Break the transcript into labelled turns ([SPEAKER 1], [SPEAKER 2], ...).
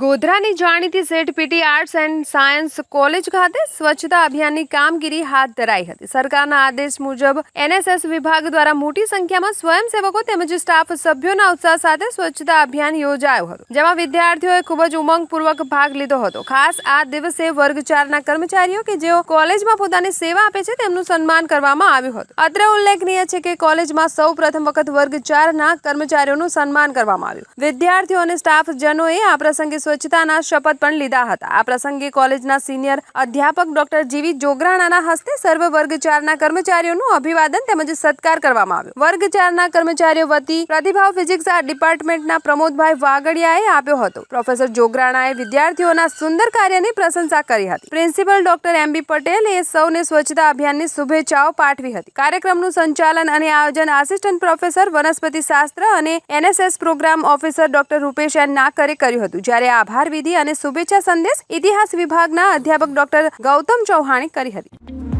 [SPEAKER 1] ગોધરાની જાણીતી Seth PT arts and science college ખાતે સ્વચ્છતા અભિયાનની કામગીરી હાથ ધરાઈ હતી. સરકારના આદેશ મુજબ એનએસએસ વિભાગ દ્વારા મોટી સંખ્યામાં સ્વયંસેવકો તેમજ સ્ટાફ સભ્યોના ઉત્સાહ સાથે સ્વચ્છતા અભિયાન યોજાયું હતું, જેમાં વિદ્યાર્થીઓએ ખૂબ જ ઉમંગપૂર્વક ભાગ લીધો હતો. ખાસ આ દિવસે વર્ગ ચારના કર્મચારીઓ કે જેઓ કોલેજમાં પોતાની સેવા આપે છે તેમનું સન્માન કરવામાં આવ્યું હતું. અત્રે ઉલ્લેખનીય છે કે કોલેજમાં સૌ પ્રથમ વખત વર્ગ ચારના કર્મચારીઓનું સન્માન કરવામાં આવ્યું. વિદ્યાર્થીઓ અને સ્ટાફ જનોએ આ પ્રસંગે સ્વચ્છતાના શપથ પણ લીધા હતા. આ પ્રસંગે કોલેજના સિનિયર અધ્યાપક ડોક્ટર જીવી જોગરાણાના હસ્તે સર્વ વર્ગ ચારના કર્મચારીઓનું અભિવાદન તેમજ સત્કાર કરવામાં આવ્યો. વર્ગ ચારના કર્મચારીઓ વતી પ્રતિભાવ ફિઝિક્સ ડિપાર્ટમેન્ટના પ્રમોદભાઈ વાગડિયાએ આપ્યો હતો. પ્રોફેસર જોગરાણાએ વિદ્યાર્થીઓના સુંદર કાર્યની પ્રશંસા કરી હતી. Principal doctor M B Patel સૌને સ્વચ્છતા અભિયાનની શુભેચ્છાઓ પાઠવી હતી. કાર્યક્રમનું સંચાલન અને આયોજન આસિસ્ટન્ટ પ્રોફેસર વનસ્પતિ શાસ્ત્ર અને NSS programme officer doctor Rupesh N Nakare કર્યું હતું. જ્યારે આભાર વિધિ અને શુભેચ્છા સંદેશ ઇતિહાસ વિભાગના અધ્યાપક ડોક્ટર ગૌતમ ચૌહાણે કરી હતી.